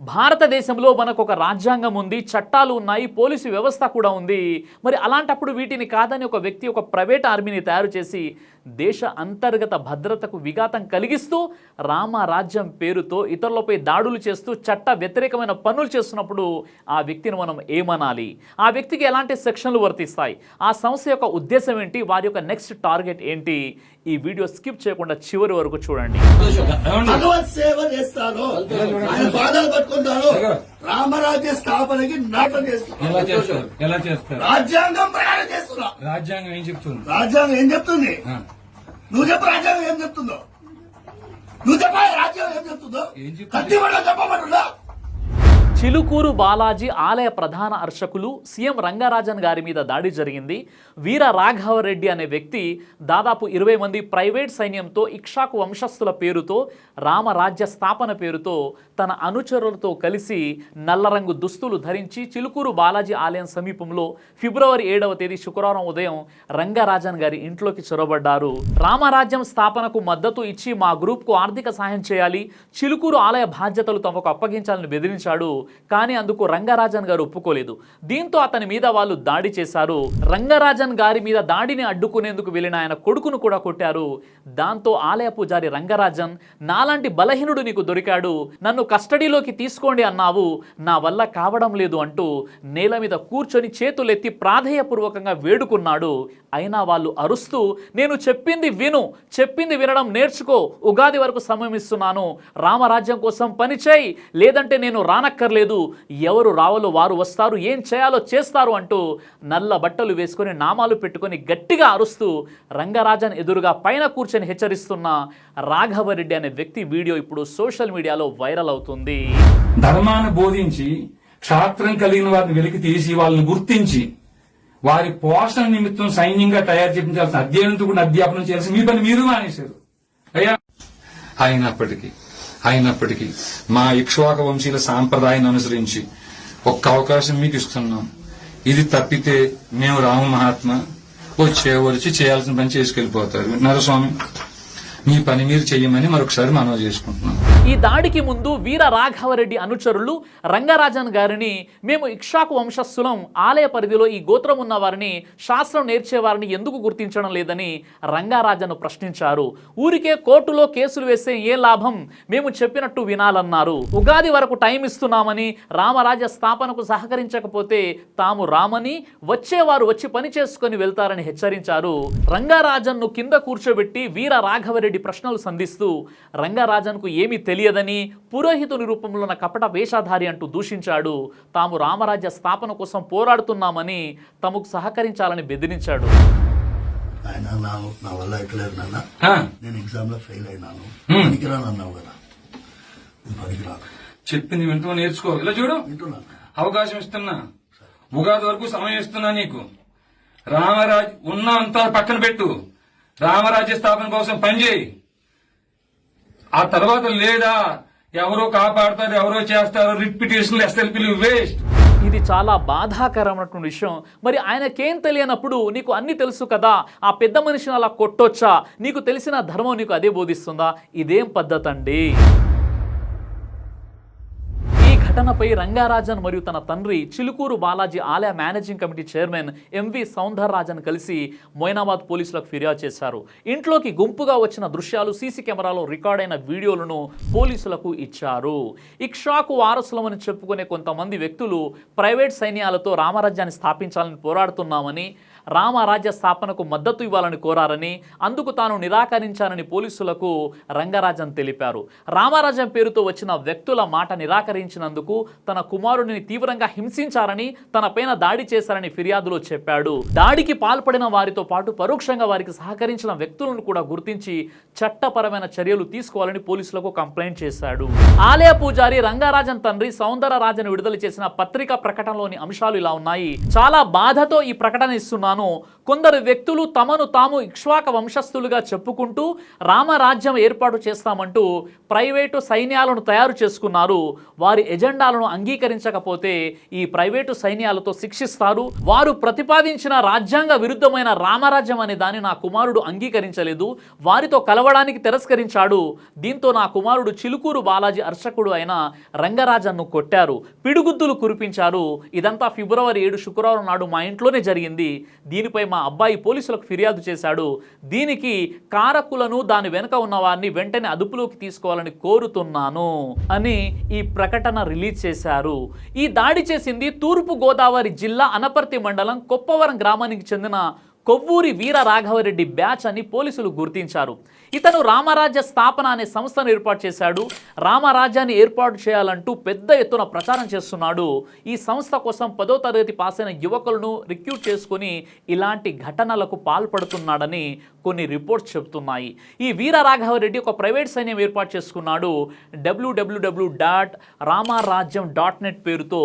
భారతదేశంలో మనకు ఒక రాజ్యాంగం ఉంది చట్టాలు ఉన్నాయి పోలీసు వ్యవస్థ కూడా ఉంది. మరి అలాంటప్పుడు వీటిని కాదని ఒక వ్యక్తి ఒక ప్రైవేట్ ఆర్మీని తయారు చేసి దేశ అంతర్గత భద్రతకు విఘాతం కలిగిస్తూ రామరాజ్యం పేరుతో ఇతరులపై దాడులు చేస్తూ చట్ట వ్యతిరేకమైన పనులు చేస్తున్నప్పుడు ఆ వ్యక్తిని మనం ఏమనాలి? ఆ వ్యక్తికి ఎలాంటి సెక్షన్లు వర్తిస్తాయి? ఆ సంస్థ యొక్క ఉద్దేశం ఏంటి? వారి యొక్క నెక్స్ట్ టార్గెట్ ఏంటి? ఈ వీడియో స్కిప్ చేయకుండా చివరి వరకు చూడండి. రామరాజ్య స్థాపనకి నాటం రాజ్యాంగం ప్రకారం చేస్తున్నా. రాజ్యాంగం ఏం చెప్తుంది? రాజ్యాంగం ఏం చెప్తుంది? నువ్వు చెప్పు రాజ్యాంగం ఏం చెప్తుందో? నువ్వు చెప్పా రాజ్యాంగం ఏం చెప్తుందో? ఏం చెప్తుంది? చిలుకూరు బాలాజీ ఆలయ ప్రధాన అర్చకులు సీఎం రంగరాజన్ గారి మీద దాడి జరిగింది. వీర రాఘవరెడ్డి అనే వ్యక్తి దాదాపు ఇరవై మంది ప్రైవేట్ సైన్యంతో ఇక్షాకు వంశస్థుల పేరుతో రామరాజ్య స్థాపన పేరుతో తన అనుచరులతో కలిసి నల్లరంగు దుస్తులు ధరించి చిలుకూరు బాలాజీ ఆలయం సమీపంలో ఫిబ్రవరి ఏడవ తేదీ శుక్రవారం ఉదయం రంగరాజన్ గారి ఇంట్లోకి చొరబడ్డారు. రామరాజ్యం స్థాపనకు మద్దతు ఇచ్చి మా గ్రూప్కు ఆర్థిక సహాయం చేయాలి. చిలుకూరు ఆలయ బాధ్యతలు తమకు అప్పగించాలని బెదిరించాడు కానీ అందుకు రంగరాజన్ గారు ఒప్పుకోలేదు. దీంతో అతని మీద వాళ్ళు దాడి చేశారు. రంగరాజన్ గారి మీద దాడిని అడ్డుకునేందుకు వెళ్ళిన ఆయన కొడుకును కూడా కొట్టారు. దాంతో ఆలయ పూజారి రంగరాజన్ నాలాంటి బలహీనుడు నీకు దొరికాడు. నన్ను కస్టడీలోకి తీసుకోండి అన్నావు. నా వల్ల కావడం లేదు అంటూ నేల మీద కూర్చొని చేతులెత్తి ప్రాధేయపూర్వకంగా వేడుకున్నాడు. అయినా వాళ్ళు అరుస్తూ నేను చెప్పింది విను. చెప్పింది వినడం నేర్చుకో. ఉగాది వరకు సమయం ఇస్తున్నాను. రామరాజ్యం కోసం పనిచేయి లేదంటే నేను రానక్కర్లేదు. ఎవరు రావాలో వారు వస్తారు. ఏం చేయాలో చేస్తారు అంటూ నల్ల బట్టలు వేసుకొని నామాలు పెట్టుకొని గట్టిగా అరుస్తూ రంగరాజన్ ఎదురుగా పైన కూర్చొని హెచ్చరిస్తున్న రాఘవరెడ్డి అనే వ్యక్తి వీడియో ఇప్పుడు సోషల్ మీడియాలో వైరల్ అవుతుంది. ధర్మాన్ని బోధించి క్షాత్రం కలిగిన వారిని వెలికి తీసి వాళ్ళని గుర్తించి వారి పోషణ నిమిత్తం సైన్యంగా తయారు చేయించాల్సిన అధ్యయనంతో కూడా అధ్యాపనం చేయాల్సి మీ పని మీరు మానేశారు. అయ్యా. అయినప్పటికీ అయినప్పటికీ మా ఇక్ష్వాక వంశీల సాంప్రదాయాన్ని అనుసరించి ఒక్క అవకాశం మీకు ఇస్తున్నాం. ఇది తప్పితే మేము రామ మహాత్మ వచ్చే వచ్చి చేయాల్సిన పని చేసుకెళ్ళిపోతారు విన్నారా స్వామి మీ పని మీరు చెయ్యమని మరొకసారి మనవి చేసుకుంటున్నాం. ఈ దాడికి ముందు వీర రాఘవరెడ్డి అనుచరులు రంగరాజన్ గారిని మేము ఇక్షాకు వంశస్థులం ఆలయ పరిధిలో ఈ గోత్రం ఉన్న వారిని శాస్త్రం నేర్చేవారిని ఎందుకు గుర్తించడం లేదని రంగారాజను ప్రశ్నించారు. ఊరికే కోర్టులో కేసులు వేస్తే ఏ లాభం? మేము చెప్పినట్టు వినాలన్నారు. ఉగాది వరకు టైం ఇస్తున్నామని రామరాజ స్థాపనకు సహకరించకపోతే తాము రామని వచ్చేవారు వచ్చి పని చేసుకొని వెళ్తారని హెచ్చరించారు. రంగారాజన్ను కింద కూర్చోబెట్టి వీర రాఘవరెడ్డి ప్రశ్నలు సంధిస్తూ రంగరాజన్కు ఏమీ తెలియదని పురోహితుని రూపంలో ఉన్న కపట వేషధారి అంటూ దూషించాడు. తాము రామరాజ్య స్థాపన కోసం పోరాడుతున్నామని తమకు సహకరించాలని బెదిరించాడు. ఆయన నా నా వల్ల ఎక్కలేదు నాన్న. ఆ, నేను ఎగ్జామ్లో ఫెయిల్ అయినాను. పనికిరాను అన్నావు కదా. నేను పనికిరాను. చెప్పింది వింటూ నేర్చుకో. ఇలా చూడు. అవకాశం ఇస్తున్నా. ఉగాది వరకు సమయం ఇస్తున్నా నీకు. రామరాజ్ ఉన్న అంతా పక్కన పెట్టు. రామరాజ్య స్థాపన కోసం పనిచేయి. ఆ తర్వాత లేదా ఎవరో కాపాడతారు ఎవరో చేస్తారు రిపిటేషన్ ఎస్ఎల్పీలు వేస్ట్. ఇది చాలా బాధాకరమైనటువంటి విషయం. మరి ఆయనకేం తెలియనప్పుడు నీకు అన్ని తెలుసు కదా ఆ పెద్ద మనిషిని అలా కొట్టొచ్చా? నీకు తెలిసిన ధర్మం నీకు అదే బోధిస్తుందా? ఇదేం పద్ధతి అండి ఘటనపై రంగారాజన్ మరియు తన తండ్రి చిలుకూరు బాలాజీ ఆలయ managing committee chairman MV Soundararajan కలిసి మొయినాబాద్ పోలీసులకు ఫిర్యాదు చేశారు. ఇంట్లోకి గుంపుగా వచ్చిన దృశ్యాలు సీసీ కెమెరాలో రికార్డైన వీడియోలను పోలీసులకు ఇచ్చారు. ఇక్షాకు వారసులమని చెప్పుకునే కొంతమంది వ్యక్తులు ప్రైవేట్ సైన్యాలతో రామరాజ్యాన్ని స్థాపించాలని పోరాడుతున్నామని రామరాజ్య స్థాపనకు మద్దతు ఇవ్వాలని కోరారని అందుకు తాను నిరాకరించానని పోలీసులకు రంగరాజన్ తెలిపారు. రామరాజన్ పేరుతో వచ్చిన వ్యక్తుల మాట నిరాకరించినందుకు తన కుమారుడిని తీవ్రంగా హింసించారని తనపైన దాడి చేశారని ఫిర్యాదులో చెప్పాడు. దాడికి పాల్పడిన వారితో పాటు పరోక్షంగా వారికి సహకరించిన వ్యక్తులను కూడా గుర్తించి చట్టపరమైన చర్యలు తీసుకోవాలని పోలీసులకు కంప్లైంట్ చేశాడు. ఆలయ పూజారి రంగారాజన్ తండ్రి సౌందరరాజన్ విడుదల చేసిన పత్రికా ప్రకటనలోని అంశాలు ఇలా ఉన్నాయి. చాలా బాధతో ఈ ప్రకటన ఇస్తున్నాను. తాను. కొందరు వ్యక్తులు తమను తాము ఇక్ష్వాక వంశస్థులుగా చెప్పుకుంటూ రామరాజ్యం ఏర్పాటు చేస్తామంటూ ప్రైవేటు సైన్యాలను తయారు చేసుకున్నారు. వారి ఎజెండాలను అంగీకరించకపోతే ఈ ప్రైవేటు సైన్యాలతో శిక్షిస్తారు. వారు ప్రతిపాదించిన రాజ్యాంగ విరుద్ధమైన రామరాజ్యం అనే దాన్ని నా కుమారుడు అంగీకరించలేదు. వారితో కలవడానికి తిరస్కరించాడు. దీంతో నా కుమారుడు చిలుకూరు బాలాజీ అర్చకుడు అయిన రంగరాజన్ను కొట్టారు. పిడుగుద్దులు కురిపించారు. ఇదంతా ఫిబ్రవరి ఏడు శుక్రవారం నాడు మా ఇంట్లోనే జరిగింది. దీనిపై మా అబ్బాయి పోలీసులకు ఫిర్యాదు చేశాడు. దీనికి కారకులను దాని వెనుక ఉన్న వారిని వెంటనే అదుపులోకి తీసుకోవాలని కోరుతున్నాను అని ఈ ప్రకటన రిలీజ్ చేశారు. ఈ దాడి చేసింది తూర్పు గోదావరి జిల్లా అనపర్తి మండలం కొప్పవరం గ్రామానికి చెందిన కొవ్వూరి వీర రాఘవరెడ్డి బ్యాచ్ అని పోలీసులు గుర్తించారు. ఇతను రామరాజ్య స్థాపన అనే సంస్థను ఏర్పాటు చేశాడు. రామరాజ్యాన్ని ఏర్పాటు చేయాలంటూ పెద్ద ఎత్తున ప్రచారం చేస్తున్నాడు. ఈ సంస్థ కోసం పదో తరగతి పాస్ అయిన యువకులను రిక్రూట్ చేసుకుని ఇలాంటి ఘటనలకు పాల్పడుతున్నాడని కొన్ని రిపోర్ట్స్ చెబుతున్నాయి ఈ వీర రాఘవరెడ్డి ఒక ప్రైవేట్ సైన్యం ఏర్పాటు చేసుకున్నాడు. డబ్ల్యూడబ్ల్యూడబ్ల్యూ డాట్ రామారాజ్యం డాట్ నెట్ పేరుతో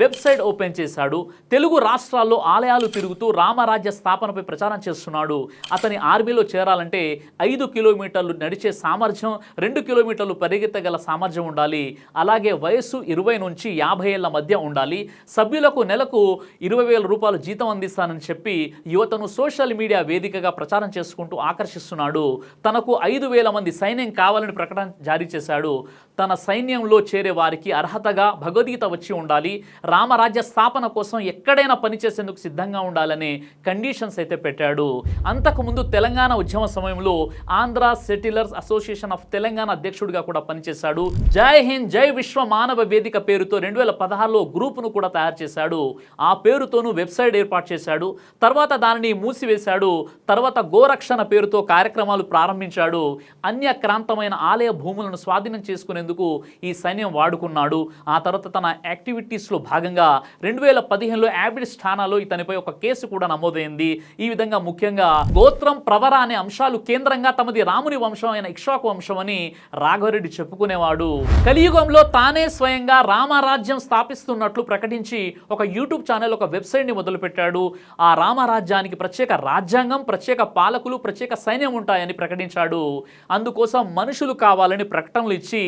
వెబ్సైట్ ఓపెన్ చేశాడు. తెలుగు రాష్ట్రాల్లో ఆలయాలు తిరుగుతూ రామరాజ్య స్థాపనపై ప్రచారం చేస్తున్నాడు. అతని ఆర్మీలో చేరాలంటే ఐదు కిలోమీటర్లు నడిచే సామర్థ్యం రెండు కిలోమీటర్లు పరిగెత్తగల సామర్థ్యం ఉండాలి. అలాగే వయస్సు ఇరవై నుంచి యాభై ఏళ్ళ మధ్య ఉండాలి. సభ్యులకు నెలకు ఇరవై వేల రూపాయలు జీతం అందిస్తానని చెప్పి యువతను సోషల్ మీడియా వేదికగా ప్రచారం చేసుకుంటూ ఆకర్షిస్తున్నాడు. తనకు ఐదు వేల మంది సైన్యం కావాలని ప్రకటన జారీ చేశాడు. తన సైన్యంలో చేరే వారికి అర్హతగా భగవద్గీత వచ్చి ఉండాలి. రామరాజ్య స్థాపన కోసం ఎక్కడైనా పనిచేసేందుకు సిద్ధంగా ఉండాలనే కండిషన్స్ అయితే పెట్టాడు. అంతకుముందు తెలంగాణ ఉద్యమ సమయంలో Andhra settlers association of Telangana అధ్యక్షుడిగా కూడా పనిచేశాడు. జై హింద్ జై విశ్వ మానవ వేదిక పేరుతో రెండు వేల పదహారులో గ్రూపును కూడా తయారు చేశాడు. ఆ పేరుతోనూ వెబ్సైట్ ఏర్పాటు చేశాడు. తర్వాత దానిని మూసివేశాడు. తర్వాత గోరక్షణ పేరుతో కార్యక్రమాలు ప్రారంభించాడు. అన్యక్రాంతమైన ఆలయ భూములను స్వాధీనం చేసేందుకు ఈ సైన్యం వాడుకున్నాడు. ఆ తర్వాత తన యాక్టివిటీస్లో భాగంగా రెండు వేల పదిహేనులో యాబిడ్ స్థానాలో ఇతనిపై ఒక కేసు కూడా నమోదైంది. ఈ విధంగా ముఖ్యంగా గోత్రం ప్రవర అనే అంశాలు కేంద్రంగా తమది రాముని వంశం అయిన ఇక్ష్వాకు వంశం అని రాఘవరెడ్డి చెప్పుకునేవాడు. కలియుగంలో తానే స్వయంగా రామరాజ్యం స్థాపిస్తున్నట్లు ప్రకటించి ఒక యూట్యూబ్ ఛానల్ ఒక వెబ్సైట్ని మొదలుపెట్టాడు. ఆ రామరాజ్యానికి ప్రత్యేక రాజ్యాంగం ప్రత్యేక పాలకులు ప్రత్యేక సైన్యం ఉంటాయని ప్రకటించాడు. అందుకోసం మనుషులు కావాలని ప్రకటనలు ఇచ్చి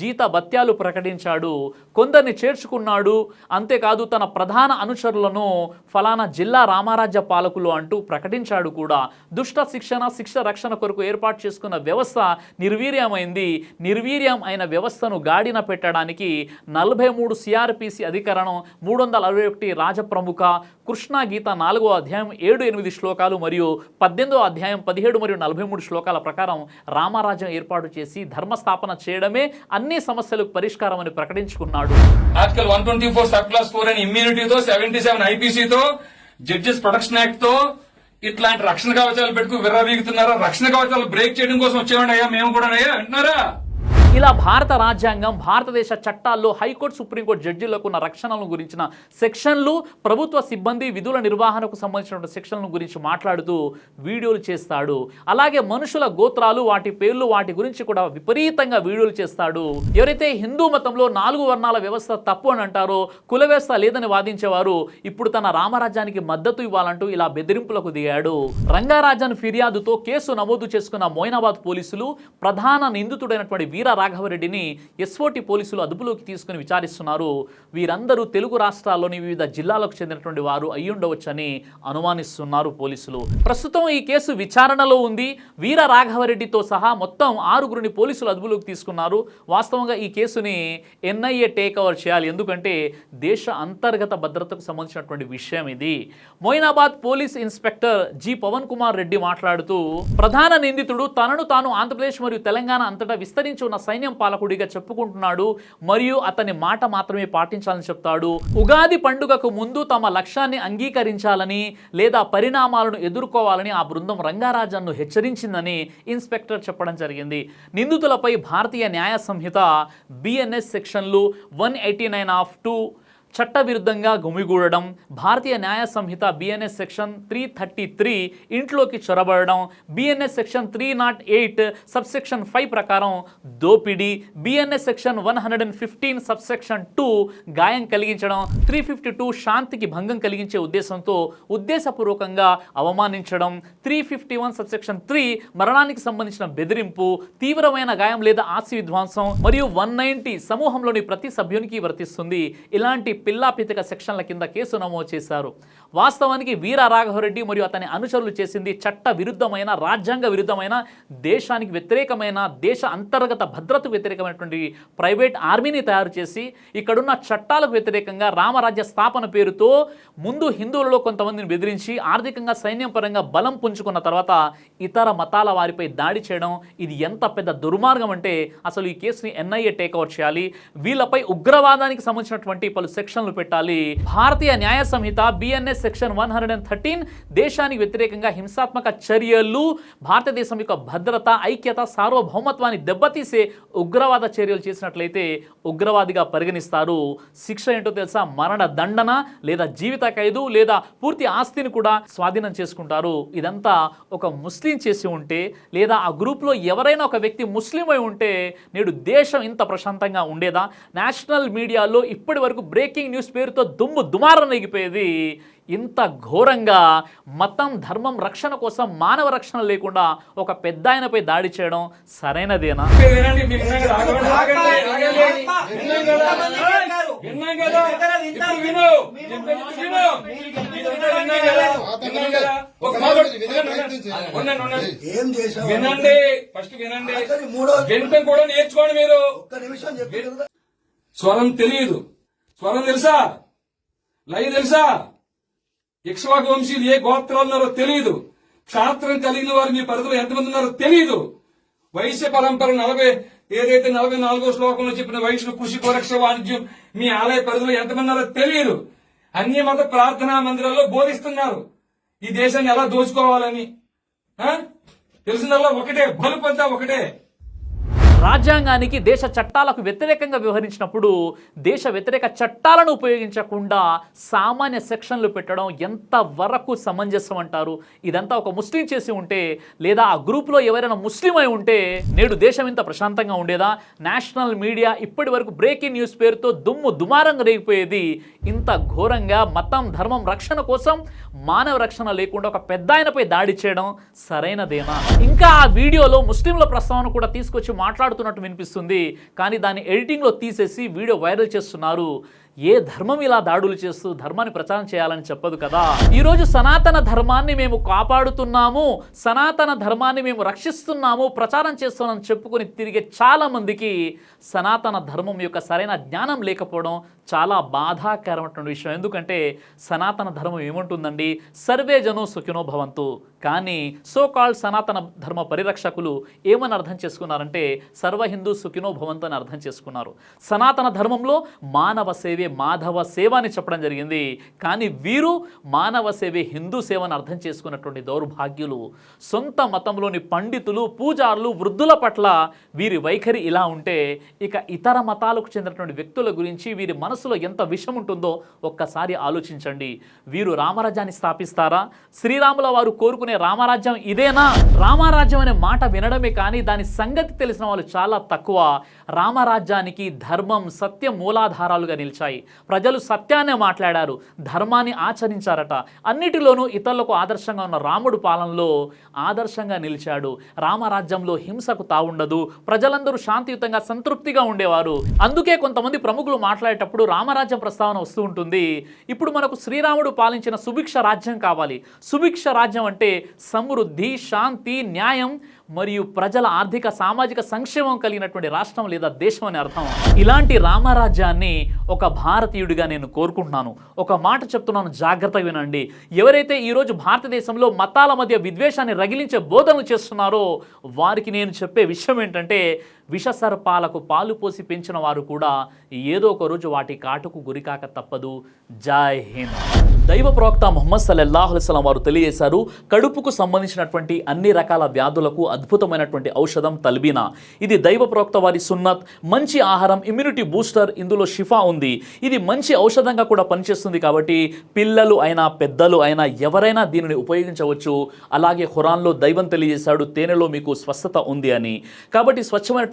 జీత భత్యాలు ప్రకటించాడు కొందరిని చేర్చుకున్నాడు. అంతేకాదు తన ప్రధాన అనుచరులను ఫలానా జిల్లా రామారాజ్య పాలకులు అంటూ ప్రకటించాడు కూడా. దుష్ట శిక్షణ శిక్ష రక్షణ కొరకు ఏర్పాటు చేసుకున్న వ్యవస్థ నిర్వీర్యమైంది. నిర్వీర్యం అయిన వ్యవస్థను గాడిన పెట్టడానికి నలభై మూడు సిఆర్పిసి అధికరణం మూడు వందల అరవై ఒకటి రాజప్రముఖ కృష్ణా గీత నాలుగో అధ్యాయం ఏడు ఎనిమిది శ్లోకాలు మరియు పద్దెనిమిదో అధ్యాయం పదిహేడు మరియు నలభై మూడు శ్లోకాల ప్రకారం రామరాజ్యం ఏర్పాటు చేసి ధర్మస్థాపన చేయడమే అన్ని సమస్యలకు పరిష్కారం అని ప్రకటించుకున్నాడు. Article one twenty four sub class four అని ఇమ్యూనిటీతో సెవెంటీ సెవెన్ ఐపీసీతో జడ్జెస్ ప్రొటెక్షన్ యాక్ట్తో ఇట్లాంటి రక్షణ కవచాలు పెట్టుకు విర్రవీగుతున్నారా? రక్షణ కవచాలు బ్రేక్ చేయడం కోసం వచ్చేవాడి అయ్యా? మేము కూడా అయ్యా? అంటున్నారా? ఇలా భారత రాజ్యాంగం భారతదేశ చట్టాల్లో హైకోర్టు సుప్రీంకోర్టు జడ్జీలకు ఉన్న రక్షణలను గురించిన సెక్షన్లు ప్రభుత్వ సిబ్బంది విధుల నిర్వహణకు సంబంధించిన సెక్షన్ల గురించి మాట్లాడుతూ వీడియోలు చేస్తాడు. అలాగే మనుషుల గోత్రాలు వాటి పేర్లు వాటి గురించి కూడా విపరీతంగా వీడియోలు చేస్తాడు. ఎవరైతే హిందూ మతంలో నాలుగు వర్ణాల వ్యవస్థ తప్పు అని అంటారో కుల వ్యవస్థ లేదని వాదించేవారు ఇప్పుడు తన రామరాజ్యానికి మద్దతు ఇవ్వాలంటూ ఇలా బెదిరింపులకు దిగాడు. రంగారాజన్ ఫిర్యాదుతో కేసు నమోదు చేసుకున్న మోయినాబాద్ పోలీసులు ప్రధాన నిందితుడైనటువంటి వీర రాఘవరెడ్డిని ఎస్ఓటి పోలీసులు అదుపులోకి తీసుకుని విచారిస్తున్నారు. వీరందరూ తెలుగు రాష్ట్రాల్లోని వివిధ జిల్లాలకు చెందినటువంటి వారు అయ్యుండవచ్చని అనుమానిస్తున్నారు పోలీసులు. ప్రస్తుతం ఈ కేసు విచారణలో ఉంది. వీర రాఘవరెడ్డితో సహా మొత్తం ఆరుగురిని పోలీసులు అదుపులోకి తీసుకున్నారు. వాస్తవంగా ఈ కేసుని ఎన్ఐఏ టేక్ ఓవర్ చేయాలి. ఎందుకంటే దేశ అంతర్గత భద్రతకు సంబంధించినటువంటి విషయం ఇది. Moinabad police inspector G Pavan Kumar Reddy మాట్లాడుతూ ప్రధాన నిందితుడు తనను తాను ఆంధ్రప్రదేశ్ మరియు తెలంగాణ అంతటా విస్తరించి ఉన్న సైన్యం పాలకుడిగా చెప్పుకుంటున్నాడు మరియు అతని మాట మాత్రమే పాటించాలని చెప్తాడు. ఉగాది పండుగకు ముందు తమ లక్ష్యాన్ని అంగీకరించాలని లేదా పరిణామాలను ఎదుర్కోవాలని ఆ బృందం రంగారాజన్ను హెచ్చరించిందని ఇన్స్పెక్టర్ చెప్పడం జరిగింది. నిందితులపై భారతీయ న్యాయ సంహిత బిఎన్ఎస్ సెక్షన్లు one eighty nine of two చట్టవిరుద్ధంగా గుమిగూడడం Bharatiya Nyaya Sanhita BNS section three thirty three ఇంట్లోకి చొరబడడం BNS section three naught eight subsection five ప్రకారం దోపిడీ BNS section one hundred and fifteen subsection two గాయం కలిగించడం త్రీ ఫిఫ్టీ టూ శాంతికి భంగం కలిగించే ఉద్దేశంతో ఉద్దేశపూర్వకంగా అవమానించడం three fifty one subsection three మరణానికి సంబంధించిన బెదిరింపు తీవ్రమైన గాయం లేదా ఆస్తి విధ్వంసం మరియు వన్ నైంటీ సమూహంలోని ప్రతి సభ్యునికి వర్తిస్తుంది. ఇలాంటి పిల్లాపితిక సెక్షన్ల కింద కేసు నమోదు చేశారు. వాస్తవానికి వీర రాఘవరెడ్డి మరియు అతని అనుచరులు చేసింది చట్ట విరుద్ధమైన రాజ్యాంగ విరుద్ధమైన దేశానికి వ్యతిరేకమైన దేశ అంతర్గత భద్రతకు వ్యతిరేకమైనటువంటి ప్రైవేట్ ఆర్మీని తయారు చేసి ఇక్కడున్న చట్టాలకు వ్యతిరేకంగా రామరాజ్య స్థాపన పేరుతో ముందు హిందువులలో కొంతమందిని బెదిరించి ఆర్థికంగా సైన్యం పరంగా బలం పుంజుకున్న తర్వాత ఇతర మతాల వారిపై దాడి చేయడం ఇది ఎంత పెద్ద దుర్మార్గం అంటే అసలు ఈ కేసుని ఎన్ఐఏ టేక్అవుట్ చేయాలి. వీళ్ళపై ఉగ్రవాదానికి సంబంధించినటువంటి పలు సెక్షన్లు పెట్టాలి. Bharatiya Nyaya Sanhita BNS section one hundred and thirteen దేశానికి వ్యతిరేకంగా హింసాత్మక చర్యలు భారతదేశం యొక్క భద్రత ఐక్యత సార్వభౌమత్వాన్ని దెబ్బతీసే ఉగ్రవాద చర్యలు చేసినట్లయితే ఉగ్రవాదిగా పరిగణిస్తారు. శిక్ష ఏంటో తెలుసా? మరణ దండన లేదా జీవిత ఖైదు లేదా పూర్తి ఆస్తిని కూడా స్వాధీనం చేసుకుంటారు. ఇదంతా ఒక ముస్లిం చేసి ఉంటే లేదా ఆ గ్రూప్లో ఎవరైనా ఒక వ్యక్తి ముస్లిం అయి ఉంటే నేడు దేశం ఇంత ప్రశాంతంగా ఉండేదా? నేషనల్ మీడియాలో ఇప్పటి వరకు బ్రేకింగ్ న్యూస్ పేరుతో దుమ్ము దుమారం నెగిపోయేది ఇంత ఘోరంగా మతం ధర్మం రక్షణ కోసం మానవ రక్షణ లేకుండా ఒక పెద్ద ఆయనపై దాడి చేయడం సరైనదేనా? వినండి, ఫస్ట్ వినండి. వినటం కూడా నేర్చుకోండి మీరు. స్వరం తెలియదు. స్వరం తెలుసా? లయ తెలుసా? ఇక్ష్వాకు వంశీయులు ఏ గోత్రాలు ఉన్నారో తెలియదు క్షాత్రం కలిగిన వారు మీ పరిధిలో ఎంతమంది ఉన్నారో తెలియదు వైశ్య పరంపర నలభై ఏదైతే నలభై నాలుగో శ్లోకంలో చెప్పిన వైష్ణు కృషి కోరక్ష వాణిజ్యం మీ ఆలయ పరిధిలో ఎంతమంది ఉన్నారో తెలియదు అన్ని మత ప్రార్థనా మందిరాల్లో బోధిస్తున్నారు. ఈ దేశాన్ని ఎలా దోచుకోవాలని? తెలిసిందల్లా ఒకటే బలుపంతా ఒకటే. రాజ్యాంగానికి దేశ చట్టాలకు వ్యతిరేకంగా వ్యవహరించినప్పుడు దేశ వ్యతిరేక చట్టాలను ఉపయోగించకుండా సామాన్య సెక్షన్లు పెట్టడం ఎంత వరకు సమంజసం అంటారు? ఇదంతా ఒక ముస్లిం చేసి ఉంటే లేదా ఆ గ్రూప్లో ఎవరైనా ముస్లిం అయి ఉంటే నేడు దేశం ఇంత ప్రశాంతంగా ఉండేదా? నేషనల్ మీడియా ఇప్పటి వరకు బ్రేకింగ్ న్యూస్ పేరుతో దుమ్ము దుమారంగా రేగిపోయేది. ఇంత ఘోరంగా మతం ధర్మం రక్షణ కోసం మానవ రక్షణ లేకుండా ఒక పెద్ద ఆయనపై దాడి చేయడం సరైనదేనా? ఇంకా ఆ వీడియోలో ముస్లింల ప్రస్తావన కూడా తీసుకొచ్చి మాట్లాడుతున్నట్టు వినిపిస్తుంది. కానీ దాన్ని ఎడిటింగ్లో తీసేసి వీడియో వైరల్ చేస్తున్నారు. ఏ ధర్మం ఇలా దాడులు చేస్తూ ధర్మాన్ని ప్రచారం చేయాలని చెప్పదు కదా? ఈరోజు సనాతన ధర్మాన్ని మేము కాపాడుతున్నాము సనాతన ధర్మాన్ని మేము రక్షిస్తున్నాము ప్రచారం చేస్తున్నాం చెప్పుకొని తిరిగే చాలా మందికి సనాతన ధర్మం యొక్క సరైన జ్ఞానం లేకపోవడం చాలా బాధాకరమైనటువంటి విషయం. ఎందుకంటే సనాతన ధర్మం ఏముంటుందండి? సర్వే జనో సుఖినో భవంతు. కానీ సో కాల్డ్ సనాతన ధర్మ పరిరక్షకులు ఏమని అర్థం చేసుకున్నారంటే సర్వ హిందూ సుఖినో భవంతు అని అర్థం చేసుకున్నారు. సనాతన ధర్మంలో మానవ సేవ మాధవ సేవ అని చెప్పడం జరిగింది. కానీ వీరు మానవ సేవే హిందూ సేవను అర్థం చేసుకున్నటువంటి దౌర్భాగ్యులు. సొంత మతంలోని పండితులు పూజారులు వృద్ధుల పట్ల వీరి వైఖరి ఇలా ఉంటే ఇక ఇతర మతాలకు చెందినటువంటి వ్యక్తుల గురించి వీరి మనసులో ఎంత విషం ఉంటుందో ఒక్కసారి ఆలోచించండి. వీరు రామరాజ్యాన్ని స్థాపిస్తారా? శ్రీరాముల వారు కోరుకునే రామరాజ్యం ఇదేనా? రామరాజ్యం అనే మాట వినడమే కానీ దాని సంగతి తెలిసిన వాళ్ళు చాలా తక్కువ. రామరాజ్యానికి ధర్మం సత్యం మూలాధారాలుగా నిలిచాయి. ప్రజలు సత్యాన్నే మాట్లాడారు. ధర్మాన్ని ఆచరించారట. అన్నిటిలోనూ ఇతరులకు ఆదర్శంగా ఉన్న రాముడు పాలనలో ఆదర్శంగా నిలిచాడు. రామరాజ్యంలో హింసకు తావుండదు. ప్రజలందరూ శాంతియుతంగా సంతృప్తిగా ఉండేవారు. అందుకే కొంతమంది ప్రముఖులు మాట్లాడేటప్పుడు రామరాజ్యం ప్రస్తావన వస్తూ ఉంటుంది. ఇప్పుడు మనకు శ్రీరాముడు పాలించిన సుభిక్ష రాజ్యం కావాలి. సుభిక్ష రాజ్యం అంటే సమృద్ధి శాంతి న్యాయం మరియు ప్రజల ఆర్థిక సామాజిక సంక్షేమం కలిగినటువంటి రాష్ట్రం లేదా దేశం అని అర్థం. ఇలాంటి రామరాజ్యాన్ని ఒక భారతీయుడిగా నేను కోరుకుంటున్నాను. ఒక మాట చెప్తున్నాను జాగ్రత్తగా వినండి. ఎవరైతే ఈరోజు భారతదేశంలో మతాల మధ్య విద్వేషాన్ని రగిలించే బోధనలు చేస్తున్నారో వారికి నేను చెప్పే విషయం ఏంటంటే విషసర్పాలకు పాలు పోసి పెంచిన వారు కూడా ఏదో ఒక రోజు వాటి కాటుకు గురికాక తప్పదు. జై హింద్. దైవ ప్రవక్త మొహమ్మద్ సల్లల్లాహు అలైహి వారు తెలియజేశారు కడుపుకు సంబంధించినటువంటి అన్ని రకాల వ్యాధులకు అద్భుతమైనటువంటి ఔషధం తల్బీనా. ఇది దైవ ప్రవక్త వారి సున్నత్ మంచి ఆహారం ఇమ్యూనిటీ బూస్టర్ ఇందులో షిఫా ఉంది. ఇది మంచి ఔషధంగా కూడా పనిచేస్తుంది కాబట్టి పిల్లలు అయినా పెద్దలు అయినా ఎవరైనా దీనిని ఉపయోగించవచ్చు. అలాగే ఖురాన్లో దైవం తెలియజేశాడు తేనెలో మీకు స్వస్థత ఉంది అని. కాబట్టి స్వచ్ఛమైనటువంటి